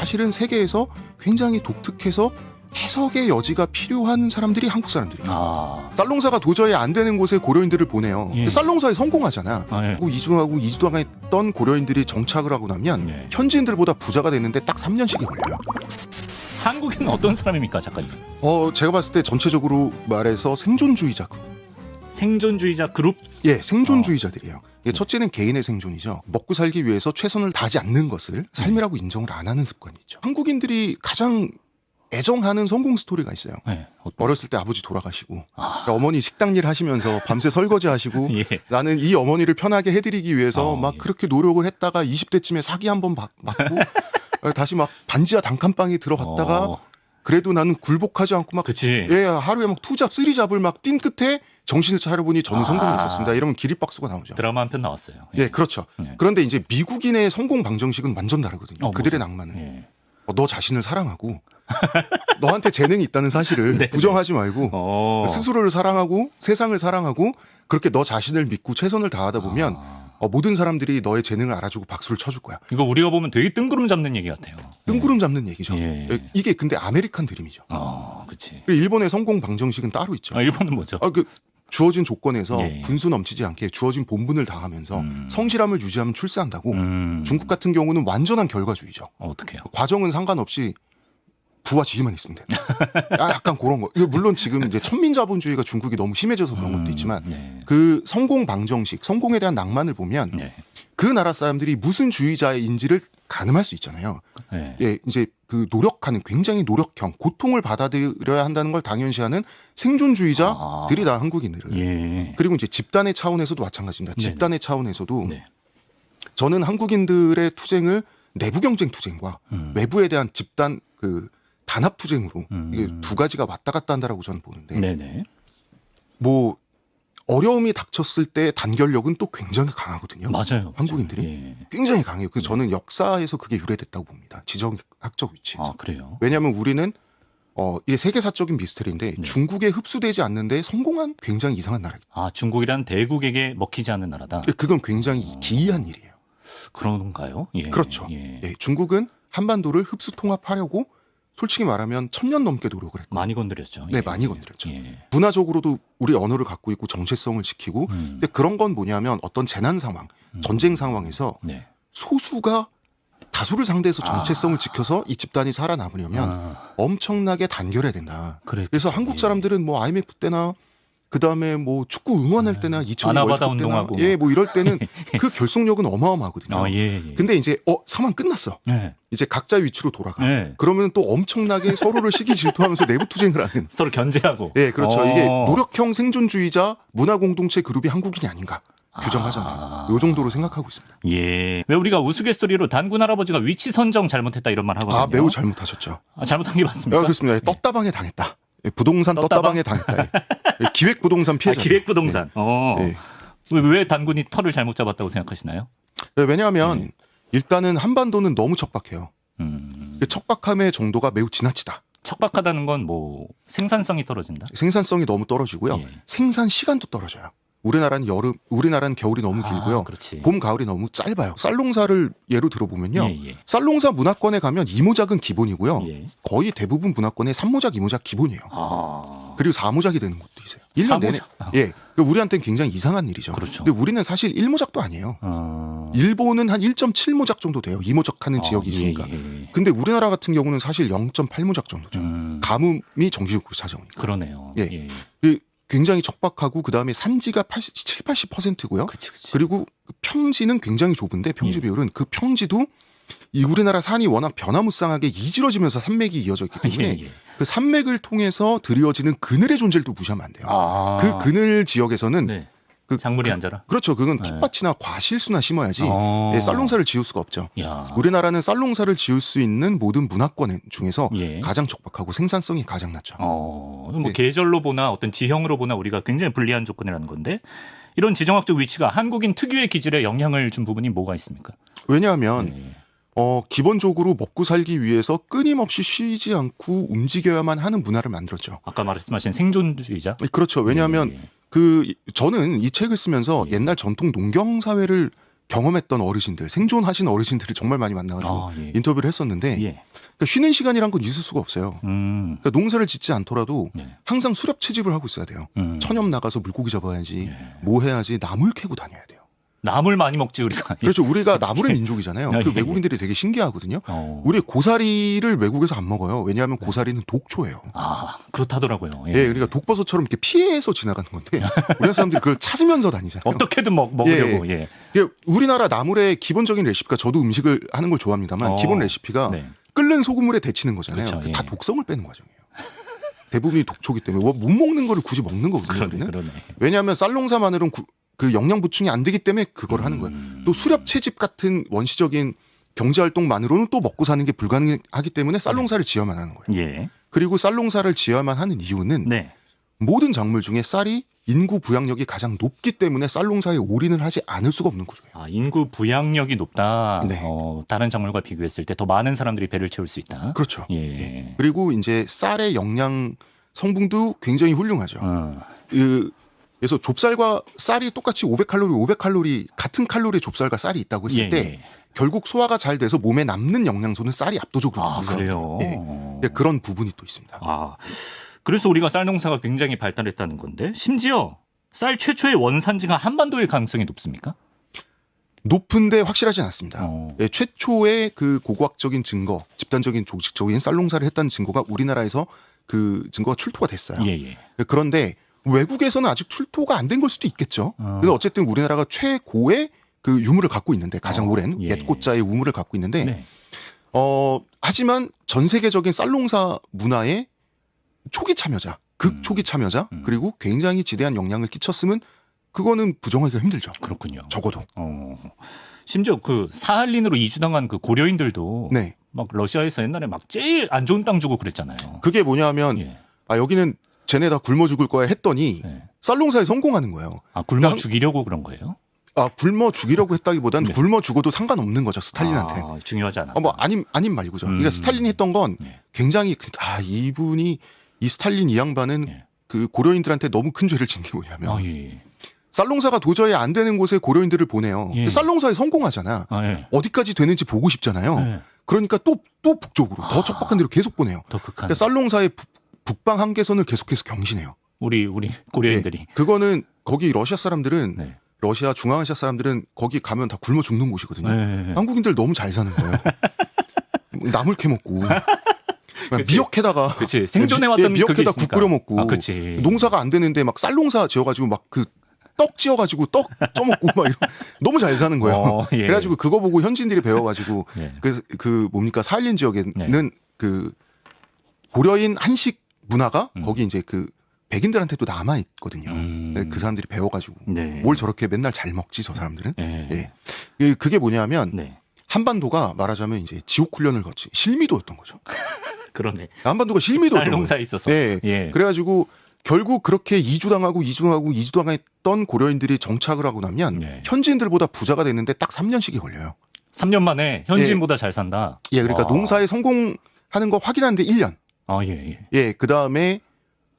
사실은 세계에서 굉장히 독특해서 해석의 여지가 필요한 사람들이 한국 사람들이에요. 아, 쌀농사가 도저히 안 되는 곳에 고려인들을 보내요. 예. 쌀농사에 성공하잖아. 아 예. 그리고 이주하고 이주당했던 고려인들이 정착을 하고 나면 예. 현지인들보다 부자가 됐는데 딱 3년씩이 걸려요. 한국인은 어떤 사람입니까, 작가님? 어, 제가 봤을 때 전체적으로 말해서 생존주의자. 생존주의자 그룹? 예, 생존주의자들이에요. 어. 이게 첫째는 개인의 생존이죠. 먹고 살기 위해서 최선을 다하지 않는 것을 삶이라고 인정을 안 하는 습관이 있죠. 한국인들이 가장 애정하는 성공 스토리가 있어요. 네. 어떤- 어렸을 때 아버지 돌아가시고 아, 어머니 식당 일 하시면서 밤새 설거지 하시고 예. 나는 이 어머니를 편하게 해드리기 위해서 어, 막 예. 그렇게 노력을 했다가 20대쯤에 사기 한번 맞고 다시 막 반지하 단칸방에 들어갔다가 어, 그래도 나는 굴복하지 않고 막 그치. 예, 하루에 막 투잡, 쓰리잡을 막 뛴 끝에 정신을 차려보니 저는 아. 성공했었습니다. 이러면 기립박수가 나오죠. 드라마 한 편 나왔어요. 예, 그렇죠. 예. 그런데 이제 미국인의 성공 방정식은 완전 다르거든요. 어, 그들의 무슨- 낭만은 예. 어, 너 자신을 사랑하고 너한테 재능이 있다는 사실을 네, 부정하지 말고 어. 스스로를 사랑하고 세상을 사랑하고 그렇게 너 자신을 믿고 최선을 다하다 보면 아, 어, 모든 사람들이 너의 재능을 알아주고 박수를 쳐줄 거야. 이거 우리가 보면 되게 뜬구름 잡는 얘기 같아요. 뜬구름 잡는 얘기죠. 예. 예, 이게 근데 아메리칸 드림이죠. 어, 그치. 그리고 일본의 성공 방정식은 따로 있죠. 아, 일본은 뭐죠? 아, 그 주어진 조건에서 예. 분수 넘치지 않게 주어진 본분을 다하면서 음. 성실함을 유지하면 출세한다고. 음. 중국 같은 경우는 완전한 결과주의죠. 어, 어떡해요? 과정은 상관없이 부와 지위만 있으면 돼. 아, 약간 그런 거. 물론 지금 이제 천민자본주의가 중국이 너무 심해져서 그런 것도 음, 있지만 네. 그 성공 방정식, 성공에 대한 낭만을 보면 네. 그 나라 사람들이 무슨 주의자인지를 가늠할 수 있잖아요. 네. 예, 이제 그 노력하는 굉장히 노력형, 고통을 받아들여야 한다는 걸 당연시하는 생존주의자들이다 한국인들은. 예. 그리고 이제 집단의 차원에서도 마찬가지입니다. 집단의 차원에서도 네. 저는 한국인들의 투쟁을 내부 경쟁 투쟁과 음. 외부에 대한 집단 그 단합 투쟁으로 음. 이게 두 가지가 왔다 갔다 한다라고 저는 보는데 네네. 뭐 어려움이 닥쳤을 때 단결력은 또 굉장히 강하거든요. 맞아요. 한국인들이? 예. 굉장히 강해요. 그래서 저는 역사에서 그게 유래됐다고 봅니다. 지정학적 위치에서. 아, 그래요? 왜냐하면 우리는 어 이게 세계사적인 미스터리인데 네. 중국에 흡수되지 않는데 성공한 굉장히 이상한 나라예요. 아, 중국이란 대국에게 먹히지 않는 나라다. 그건 굉장히 기이한 일이에요. 그런가요? 예. 그렇죠. 예. 예, 중국은 한반도를 흡수 통합하려고 솔직히 말하면 천년 넘게 노력을 했고 많이 건드렸죠. 네, 예. 많이 건드렸죠. 예. 문화적으로도 우리 언어를 갖고 있고 정체성을 지키고 음. 그런 건 뭐냐면 어떤 재난 상황, 음. 전쟁 상황에서 네. 소수가 다수를 상대해서 정체성을 아. 지켜서 이 집단이 살아남으려면 아, 엄청나게 단결해야 된다. 그래. 그래서 한국 사람들은 뭐 IMF 때나 그 다음에 뭐 축구 응원할 때나 2002 아나바다 월드컵 때나 운동하고. 예, 뭐 이럴 때는 그 결속력은 어마어마하거든요. 아, 예. 예. 근데 이제 어 상황 끝났어. 네. 이제 각자 위치로 돌아가. 네. 그러면 또 엄청나게 서로를 시기 질투하면서 내부 투쟁을 하는. 서로 견제하고. 예, 그렇죠. 어. 이게 노력형 생존주의자 문화 공동체 그룹이 한국인이 아닌가 규정하잖아요. 아. 요 정도로 생각하고 있습니다. 예. 왜 우리가 우스갯소리로 단군 할아버지가 위치 선정 잘못했다 이런 말 하거든요. 아 매우 잘못하셨죠. 아, 잘못한 게 예, 맞습니까? 그렇습니다. 예, 떴다방에 당했다. 예, 부동산 떴다방? 떴다방 에 당했다. 예. 예, 기획 부동산 아, 피해자. 기획 부동산. 어. 예. 왜, 왜 단군이 털을 잘못 잡았다고 생각하시나요? 예, 왜냐하면 네. 일단은 한반도는 너무 척박해요. 음. 그 척박함의 정도가 매우 지나치다. 척박하다는 건 뭐 생산성이 떨어진다. 생산성이 너무 떨어지고요. 예. 생산 시간도 떨어져요. 우리나라는 여름, 우리나라는 겨울이 너무 길고요. 아, 그렇지. 봄, 가을이 너무 짧아요. 쌀농사를 예로 들어보면요. 예, 예. 쌀농사 문화권에 가면 이모작은 기본이고요. 예. 거의 대부분 문화권에 삼모작, 이모작 기본이에요. 아. 그리고 사모작이 되는 곳도 있어요. 1년 내내. 아. 예. 그 우리한테는 굉장히 이상한 일이죠. 그렇죠. 근데 우리는 사실 1모작도 아니에요. 어. 일본은 한 1.7모작 정도 돼요. 이모작 하는 아, 지역이 있으니까. 예, 예, 예. 근데 우리나라 같은 경우는 사실 0.8모작 정도죠. 음. 가뭄이 정기적으로 찾아오니까. 그러네요. 예. 예. 그 굉장히 척박하고 그다음에 산지가 80, 7, 80%고요. 그치, 그치. 그리고 그 평지는 굉장히 좁은데 평지 예. 비율은 그 평지도 이 우리나라 산이 워낙 변화무쌍하게 이질어지면서 산맥이 이어져 있기 때문에 예, 예. 그 산맥을 통해서 드리워지는 그늘의 존재를 또 무시하면 안 돼요. 아. 그 그늘 지역에서는 네. 그 작물이 그- 안 자라. 그렇죠. 그건 네. 텃밭이나 과실수나 심어야지 어. 예, 쌀농사를 지을 수가 없죠. 야. 우리나라는 쌀농사를 지을 수 있는 모든 문화권 중에서 예. 가장 척박하고 생산성이 가장 낮죠. 어, 뭐 예. 계절로 보나 어떤 지형으로 보나 우리가 굉장히 불리한 조건이라는 건데 이런 지정학적 위치가 한국인 특유의 기질에 영향을 준 부분이 뭐가 있습니까? 왜냐하면 예. 어, 기본적으로 먹고 살기 위해서 끊임없이 쉬지 않고 움직여야만 하는 문화를 만들었죠. 아까 말씀하신 생존주의자. 그렇죠. 왜냐하면 예, 예. 그 저는 이 책을 쓰면서 예. 옛날 전통 농경 사회를 경험했던 어르신들, 생존하신 어르신들을 정말 많이 만나가지고 아, 예. 인터뷰를 했었는데 예. 그러니까 쉬는 시간이란 건 있을 수가 없어요. 음. 그러니까 농사를 짓지 않더라도 네. 항상 수렵 채집을 하고 있어야 돼요. 음. 천엽 나가서 물고기 잡아야지, 예. 뭐 해야지, 나물 캐고 다녀야 돼요. 나물 많이 먹지 우리가. 그렇죠. 우리가 나물의 민족이잖아요. 아, 그 예, 예. 외국인들이 되게 신기하거든요. 어. 우리 고사리를 외국에서 안 먹어요. 왜냐하면 고사리는 독초예요. 아 그렇다더라고요. 예, 그러니까 독버섯처럼 이렇게 피해서 지나가는 건데 우리나라 사람들이 그걸 찾으면서 다니잖아요. 어떻게든 먹, 먹으려고. 예. 이게 우리나라 나물의 기본적인 레시피가 저도 음식을 하는 걸 좋아합니다만 어. 기본 레시피가 네. 끓는 소금물에 데치는 거잖아요. 그렇죠, 그다 예. 독성을 빼는 과정이에요. 대부분이 독초기 때문에 뭐못 먹는 거를 굳이 먹는 거거든요. 그러네. 그러네. 왜냐하면 쌀농사 마늘은 구- 그 영양 보충이 안 되기 때문에 그걸 하는 거예요. 음. 또 수렵 채집 같은 원시적인 경제 활동만으로는 또 먹고 사는 게 불가능하기 때문에 쌀농사를 지어야만 하는 거예요. 예. 그리고 쌀농사를 지어야만 하는 이유는 네. 모든 작물 중에 쌀이 인구 부양력이 가장 높기 때문에 쌀농사에 올인을 하지 않을 수가 없는 구조예요. 아, 인구 부양력이 높다. 네. 어, 다른 작물과 비교했을 때 더 많은 사람들이 배를 채울 수 있다. 그렇죠. 예. 그리고 이제 쌀의 영양 성분도 굉장히 훌륭하죠. 어. 그 그래서 좁쌀과 쌀이 똑같이 500칼로리, 500칼로리 같은 칼로리의 좁쌀과 쌀이 있다고 했을 예, 때 예. 결국 소화가 잘 돼서 몸에 남는 영양소는 쌀이 압도적으로 아. 그래요. 예. 어. 네, 그런 부분이 또 있습니다. 아, 그래서 우리가 쌀 농사가 굉장히 발달했다는 건데 심지어 쌀 최초의 원산지가 한반도일 가능성이 높습니까? 높은데 확실하진 않습니다. 어. 예, 최초의 그 고고학적인 증거, 집단적인 조직적인 쌀농사를 했다는 증거가 우리나라에서 그 증거가 출토가 됐어요. 예, 예. 그런데 외국에서는 아직 출토가 안 된 걸 수도 있겠죠. 어. 근데 어쨌든 우리나라가 최고의 그 유물을 갖고 있는데 가장 어, 오랜 예. 옛 꽃자의 우물을 갖고 있는데 네. 어 하지만 전 세계적인 쌀농사 문화의 초기 참여자, 극 음. 초기 참여자 음. 그리고 굉장히 지대한 영향을 끼쳤으면 그거는 부정하기가 힘들죠. 그렇군요. 적어도. 어. 심지어 그 사할린으로 이주당한 그 고려인들도 네. 막 러시아에서 옛날에 막 제일 안 좋은 땅 주고 그랬잖아요. 그게 뭐냐면 예. 아 여기는 쟤네 다 굶어 죽을 거야 했더니 네. 쌀농사에 성공하는 거예요. 아 굶어 양- 죽이려고 그런 거예요? 아 굶어 죽이려고 했다기보단 네. 굶어 죽어도 상관없는 거죠 스탈린한테. 아, 중요하지 않아. 어, 뭐 아님 아님 말고죠. 음. 그러니까 스탈린이 했던 건 네. 굉장히 그- 아 이분이 이 스탈린 이 양반은 예. 그 고려인들한테 너무 큰 죄를 진 게 뭐냐면 아, 예. 쌀농사가 도저히 안 되는 곳에 고려인들을 보내요. 예. 쌀농사에 성공하잖아. 아, 예. 어디까지 되는지 보고 싶잖아요. 예. 그러니까 또 또 북쪽으로 더 아. 척박한 데로 계속 보내요. 더 극한. 그러니까 쌀농사의 북, 북방 한계선을 계속해서 경신해요. 우리 우리 고려인들이. 네. 그거는 거기 러시아 사람들은 네. 러시아 중앙아시아 사람들은 거기 가면 다 굶어 죽는 곳이거든요. 네. 한국인들 너무 잘 사는 거예요. 나물 캐 먹고 그냥 그치. 미역해다가 그치 생존해 왔던 예, 미역에다. 국 끓여 먹고 아. 농사가 안 되는데 막 쌀농사 지어가지고 막 그 떡 지어가지고 떡 쪄먹고 막 이런 너무 잘 사는 거예요. 어, 예. 그래가지고 그거 보고 현지인들이 배워가지고 네. 그, 그 뭡니까 사할린 지역에는 네. 그 고려인 한식 문화가 음. 거기 이제 그 백인들한테도 남아 있거든요. 음. 그 사람들이 배워가지고 네. 뭘 저렇게 맨날 잘 먹지 저 사람들은? 예. 예. 그- 그게 뭐냐면 네. 한반도가 말하자면 이제 지옥 훈련을 거치 실미도였던 거죠. 그러네. 한반도가 실미도였던 거예요. 농사에 있어서. 네. 예. 그래가지고 결국 그렇게 이주당하고 이주당하고 이주당했던 고려인들이 정착을 하고 나면 네. 현지인들보다 부자가 됐는데 딱 3년씩이 걸려요. 3년 만에 현지인보다 잘 산다. 예, 그러니까 와. 농사에 성공하는 거 확인하는데 1년. 아, 예, 예. 예, 그 다음에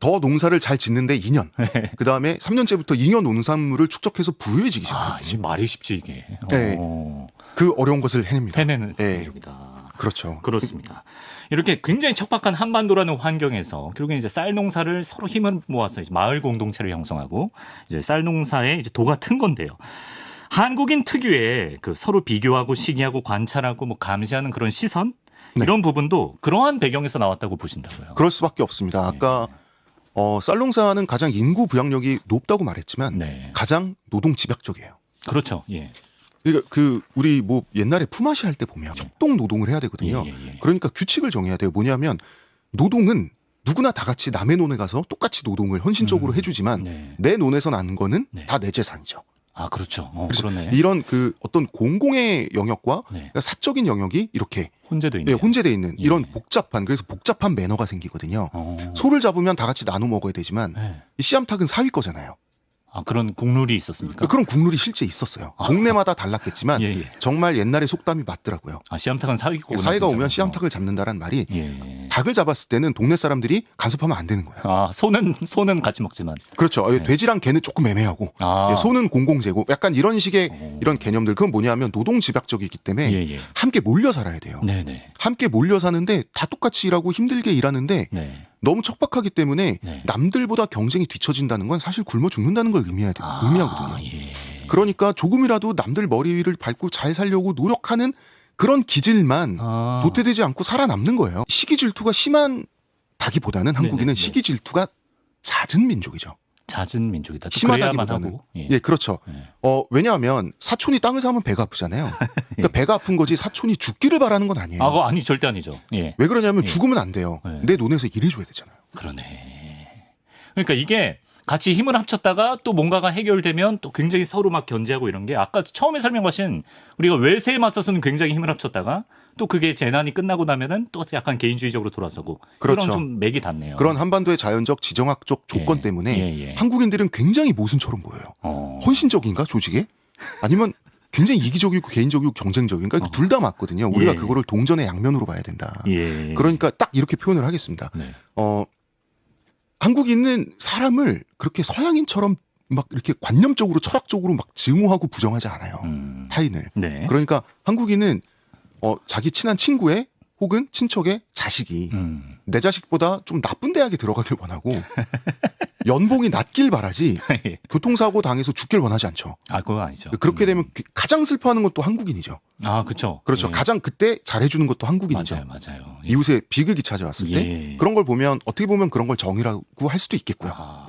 더 농사를 잘 짓는데 2년. 그 다음에 3년째부터 2년 농산물을 축적해서 부유해지기 아, 시작해요. 지금 말이 쉽지 이게. 네. 어, 그 어려운 것을 해냅니다. 해내는 예. 민족이다. 그렇죠. 그렇습니다. 이렇게 굉장히 척박한 한반도라는 환경에서 결국에 이제 쌀 농사를 서로 힘을 모아서 이제 마을 공동체를 형성하고 이제 쌀 농사의 이제 도가 튼 건데요. 한국인 특유의 그 서로 비교하고 시기하고 관찰하고 뭐 감시하는 그런 시선 네. 이런 부분도 그러한 배경에서 나왔다고 보신다고요. 그럴 수밖에 없습니다. 아까 어, 쌀농사는 가장 인구 부양력이 높다고 말했지만 네. 가장 노동 집약적이에요. 그렇죠. 예. 그러니까 그 우리 뭐 옛날에 품앗이 할 때 보면 협동 노동을 해야 되거든요. 예, 예, 예. 그러니까 규칙을 정해야 돼요. 뭐냐면 노동은 누구나 다 같이 남의 논에 가서 똑같이 노동을 헌신적으로 음, 해주지만 네. 내 논에서 난 거는 네. 다내 재산이죠. 아, 그렇죠. 어, 그러네. 이런 그 어떤 공공의 영역과 네. 그러니까 사적인 영역이 이렇게 혼재도 예, 있네요. 혼재돼 있는 예. 이런 복잡한 그래서 복잡한 매너가 생기거든요. 어. 소를 잡으면 다 같이 나눠 먹어야 되지만 네. 이 씨암탉은 사위 거잖아요. 아, 그런 국룰이 있었습니까? 그런 국룰이 실제 있었어요. 동네마다 달랐겠지만 예, 예. 정말 옛날의 속담이 맞더라고요. 아, 씨암탉은 사위고 사위가 오면 씨암탉을 잡는다란 말이 예. 닭을 잡았을 때는 동네 사람들이 간섭하면 안 되는 거예요. 아, 소는 소는 같이 먹지만. 그렇죠. 네. 돼지랑 개는 조금 애매하고 아. 예, 소는 공공재고 약간 이런 식의 오. 이런 개념들 그건 뭐냐면 노동 집약적이기 때문에 예, 예. 함께 몰려 살아야 돼요. 네, 네. 함께 몰려 사는데 다 똑같이 일하고 힘들게 일하는데 네. 너무 척박하기 때문에 네. 남들보다 경쟁이 뒤처진다는 건 사실 굶어 죽는다는 걸 의미해야 돼, 아, 의미하거든요. 예. 그러니까 조금이라도 남들 머리 위를 밟고 잘 살려고 노력하는 그런 기질만 아. 도태되지 않고 살아남는 거예요. 시기 질투가 심한 다기보다는 한국인은 네네, 네. 시기 질투가 잦은 민족이죠. 잦은 민족이다. 그래야만 하고. 예. 예, 그렇죠. 예. 어, 왜냐하면 사촌이 땅을 사면 배가 아프잖아요. 그러니까 배가 아픈 거지 사촌이 죽기를 바라는 건 아니에요. 아, 그거 아니 절대 아니죠. 예. 왜 그러냐면 예. 죽으면 안 돼요. 예. 내 눈에서 일해줘야 되잖아요. 그러네. 그러니까 이게 같이 힘을 합쳤다가 또 뭔가가 해결되면 또 굉장히 서로 막 견제하고 이런 게 아까 처음에 설명하신 우리가 외세에 맞서서는 굉장히 힘을 합쳤다가 또 그게 재난이 끝나고 나면은 또 약간 개인주의적으로 돌아서고 그렇죠. 그런 좀 맥이 닿네요. 그런 한반도의 자연적 지정학적 조건 예. 때문에 예, 예. 한국인들은 굉장히 모순처럼 보여요. 어. 헌신적인가 조직에? 아니면 굉장히 이기적이고 개인적이고 경쟁적인가? 어. 둘다 맞거든요. 우리가 예. 그거를 동전의 양면으로 봐야 된다. 예. 그러니까 딱 이렇게 표현을 하겠습니다. 네. 어, 한국인은 사람을 그렇게 서양인처럼 막 이렇게 관념적으로 철학적으로 막 증오하고 부정하지 않아요. 음. 타인을. 네. 그러니까 한국인은 어, 자기 친한 친구의 혹은 친척의 자식이 음. 내 자식보다 좀 나쁜 대학에 들어가길 원하고 연봉이 낮길 바라지 예. 교통사고 당해서 죽길 원하지 않죠. 아, 그건 아니죠. 그렇게 음. 되면 그- 가장 슬퍼하는 것도 한국인이죠. 아, 그렇죠. 그렇죠. 예. 가장 그때 잘해주는 것도 한국인이죠. 맞아요, 맞아요. 예. 이웃에 비극이 찾아왔을 때 예. 그런 걸 보면 어떻게 보면 그런 걸 정의라고 할 수도 있겠고요. 아,